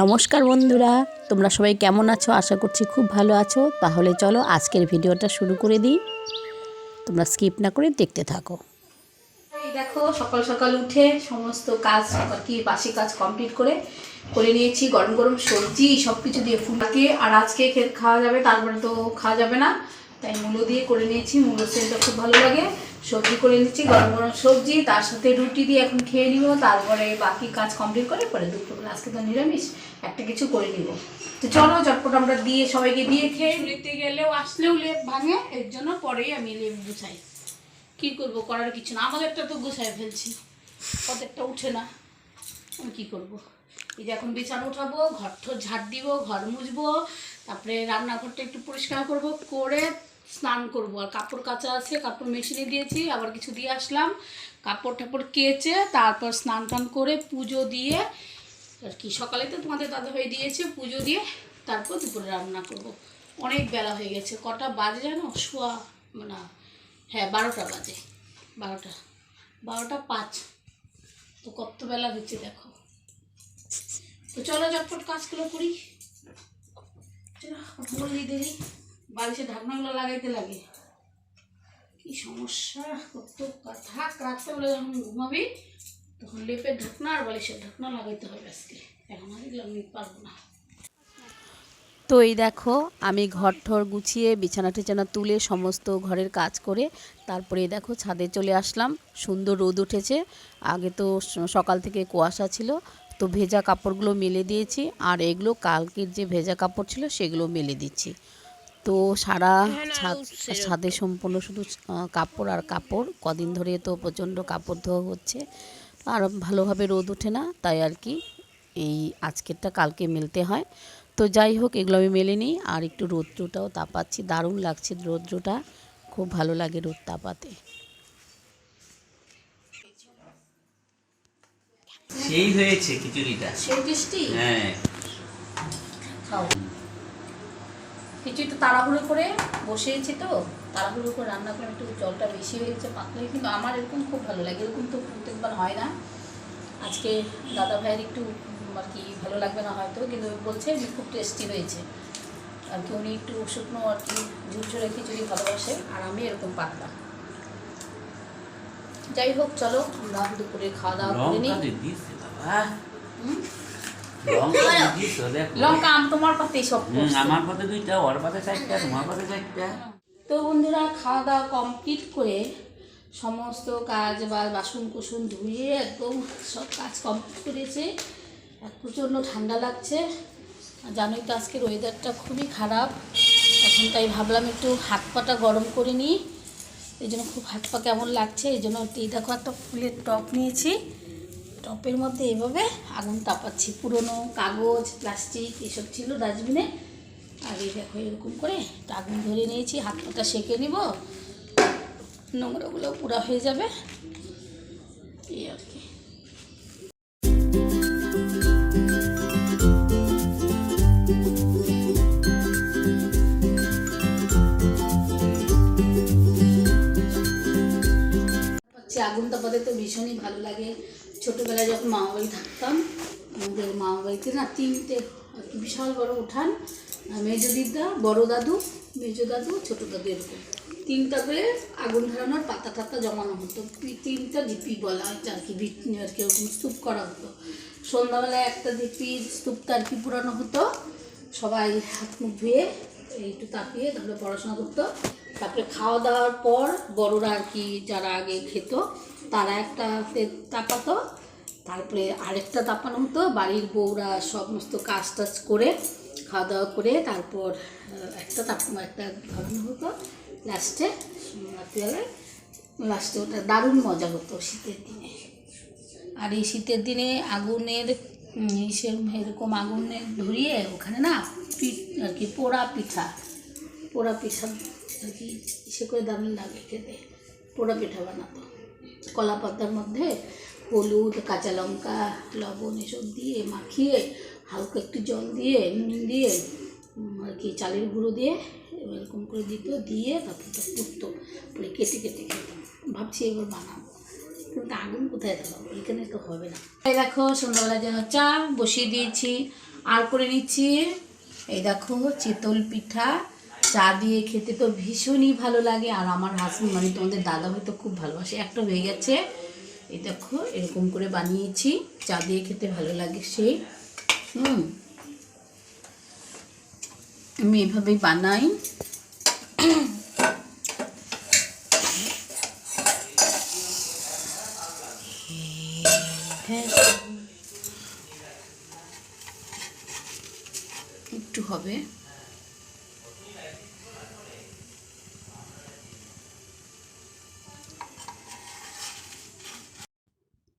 নমস্কার বন্ধুরা, তোমরা সবাই কেমন আছো? আশা করছি খুব ভালো আছো। তাহলে চলো আজকের ভিডিওটা শুরু করে দিই। তোমরা স্কিপ না করে দেখতে থাকো। এই দেখো, সকাল সকাল উঠে সমস্ত কাজ কি, বাসি কাজ কমপ্লিট করে করে নিয়েছি, গরম গরম সবজি সব কিছু দিয়ে ফুলকে আর আজকে খাওয়া যাবে, তারপরে তো খাওয়া যাবে না। তাই মূলো দিয়ে করে নিয়েছি। মূলো সেটা খুব ভালো লাগে। সবজি করে নিচ্ছি, গরম গরম সবজি। তার সাথে রুটি দিয়ে এখন খেয়ে নিব। তারপরে বাকি কাজ কমপ্লিট করে পরে দুপুরবেলা, আজকে তো নিরামিষ, একটা কিছু করে নিব। তো চলো, চটপট আমরা দিয়ে সবাইকে দিয়ে খেয়ে নিতে গেলেও আসলেও লেপ ভাঙে, এর জন্য পরেই আমি লেপ গুছাই। কি করব, করার কিছু না। আমাদেরটা তো গুছাই ফেলছি। ওদেরটা উঠে না। আমি কি করব? এই যে এখন বিছানা উঠাবো, ঘর ঝাড় দিব, ঘর মুছবো, তারপরে রান্নাঘরটা একটু পরিষ্কার করব, করে স্নান করব। আর কাপড় কাচা আছে, কাপড় মেশিনে দিয়েছি, আবার কিছু দিয়ে আসলাম। কাপড় টাপড় কেচে তারপর স্নান টান করে পুজো দিয়ে, আর কি, সকালে তো তোমাদের দাদাভাই দিয়েছে, পুজো দিয়ে তারপর দুপুরে রান্না করব। অনেক বেলা হয়ে গেছে, কটা বাজে জানো? শোয়া না হ্যাঁ বারোটা বাজে, বারোটা বারোটা পাঁচ। তো কত বেলা হচ্ছে দেখো। তো চলো চটপট কাজগুলো করি। চলো দেরি বালিশে ঢাকনাগুলো লাগাইতে লাগে। কি সমস্যা? কত থাক রাত্রেবেলা যখন ঘুমাবি, তখন লেপের ঢাকনা আর বালিশের ঢাকনা লাগাইতে হবে আজকে। এখন আর এগুলো পারব না। তো এই দেখো, আমি ঘর ঠর গুছিয়ে, বিছানা টিছানা তুলে সমস্ত ঘরের কাজ করে, তারপরে দেখো ছাদে চলে আসলাম। সুন্দর রোদ উঠেছে। আগে তো সকাল থেকে কুয়াশা ছিল, তো ভেজা কাপড়গুলো মেলে দিয়েছি। আর এগুলো কালকের যে ভেজা কাপড় ছিল, সেগুলো মেলে দিচ্ছি। তো সারা ছাদ ছাদে সম্পূর্ণ শুধু কাপড় আর কাপড়। কদিন ধরে তো প্রচণ্ড কাপড় ধোয়া হচ্ছে। আর ভালোভাবে রোদ ওঠে না তাই আর কি এই আজকেরটা কালকে মেলতে হয়। তো যাই হোক এগুলো আমি মেলে নিই। আর একটু রৌদ্রটাও তাপাচ্ছি। দারুণ লাগছে রৌদ্রটা। খুব ভালো লাগে রোদ তাপাতে। সেই হয়েছে খিচুড়িটা। সেই টেস্টি? হ্যাঁ। কিছু একটু তাড়াহুড়ো করে বসেছি তো তাড়াহুড়ো করে রান্না করে একটু জলটা বেশি হয়ে গেছে পাতলা কিন্তু আমার এরকম খুব ভালো লাগে এরকম তো প্রত্যেকবার হয় না। আজকে দাদা ভাইয়ের একটু আর কি ভালো লাগবে না হয়তো কিন্তু বলছে যে খুব টেস্টি হয়েছে। আর কি উনি একটু শুকনো আর কি ঝুরঝুরে খিচুড়ি ভালোবাসে আর আমি এরকম পাতলা। যাই হোক চলো আমরা দুপুরে খাওয়া দাওয়া করে নিই। লঙ্কা দিয়ে দিয়েছে বাবা হুম? লঙ্কা দিয়ে দিয়েছে দেখো লঙ্কা আম তোমার পাতেই সব আমার পাতে দুইটা ওর পাতে চারটা তোমার পাতে চারটা। তো বন্ধুরা খাওয়া দাওয়া কমপ্লিট করে সমস্ত কাজ বা বাসন কুসন ধুয়ে একদম সব কাজ কমপ্লিট করেছে। প্রচণ্ড ঠান্ডা লাগছে। আর জানোই তো আজকের ওয়েদারটা খুবই খারাপ। এখন তাই ভাবলাম একটু হাত পাটা গরম করে নিই। এই জন্য খুব হাত পা কেমন লাগছে? এই জন্য দেখো একটা ফুলের টপ নিয়েছি। টপের মধ্যে এভাবে আগুন তাপাচ্ছি। পুরনো কাগজ, প্লাস্টিক, এসব ছিল ডাস্টবিনে। আর এই দেখো, এরকম করে আগুন ধরে নিয়েছি। হাত পাটা সেঁকে নিব। নোংরাগুলো পুরা হয়ে যাবে। এই আর কি। আগুন তাপাতে তো ভীষণই ভালো লাগে। ছোটোবেলায় যখন মামা বাড়ি থাকতাম, আমাদের মামা বাড়িতে না তিনটে বিশাল বড় উঠান মেজো দিদা বড় দাদু, মেজো দাদু, ছোটো দাদু এরকম। তিনটা করে আগুন ধরানোর পাতা টাতা জমানো হতো। তিনটা ডিপি বলা হচ্ছে আর কি আর কি ওরকম স্তূপ করা হতো। সন্ধ্যাবেলায় একটা ডিপির স্তূপটা আর কি পুরানো হতো। সবাই হাত মুখ ধুয়ে একটু তাপিয়ে তারপরে পড়াশোনা করতো। তারপরে খাওয়া দাওয়ার পর বড়রা আর কি যারা আগে খেত, তারা একটা তাপাতো তারপরে আরেকটা তাপানো হতো, বাড়ির বউরা সমস্ত কাজ টাজ করে খাওয়া দাওয়া করে, তারপর একটা তাপ একটা ধরানো হতো লাস্টে, রাত্রিবেলায়। লাস্টে ওটা দারুণ মজা হতো শীতের দিনে। আর এই শীতের দিনে আগুনের এরকম আগুনে ধরিয়ে ওখানে না পিঠ আর কি পোড়া পিঠা পোড়া পিঠা আর কি ইসে করে দারুণ লাগে খেতে। পোড়া পিঠা বানাতো। কলা পাতার মধ্যে হলুদ, কাঁচা লঙ্কা, লবণ এসব দিয়ে মাখিয়ে হালকা একটু জল দিয়ে, নুন দিয়ে আর কি চালের গুঁড়ো দিয়ে এরকম করে দিত, দিয়ে তারপর তো পুড়তো পরে কেটে কেটে খেতাম ভাবছি এবার বানাবো। কিন্তু আগুন কোথায় দেখাবো এখানে তো হবে না। এই দেখো সন্ধ্যাবেলা যেন চা বসিয়ে দিয়েছি। আর করে নিচ্ছি, এই দেখো, চিতল পিঠা। চা দিয়ে খেতে তো ভীষণই ভালো লাগে, আর আমার হাজবেন্ড মানে তোমাদের দাদা হয়তো খুব ভালোবাসে। একটা হয়ে গেছে। এই দেখো, এরকম করে বানিয়েছি। চা দিয়ে খেতে ভালো লাগে সেই হুম। আমি এভাবেই বানাই। একটু হবে।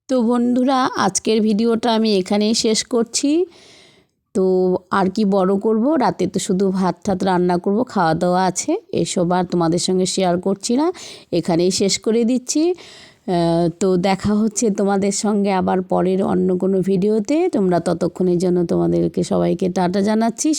তো বন্ধুরা, আজকের ভিডিওটা আমি এখানেই শেষ করছি। তো আর কি বড় করব? রাতে তো শুধু ভাত ঠাত রান্না করব খাওয়া দাওয়া আছে। এসব আর তোমাদের সঙ্গে শেয়ার করছি না। এখানেই শেষ করে দিচ্ছি। তো দেখা হচ্ছে তোমাদের সঙ্গে আবার পরের অন্য কোনো ভিডিওতে। তোমরা ততক্ষণের জন্য তোমাদেরকে সবাইকে টাটা জানাচ্ছি।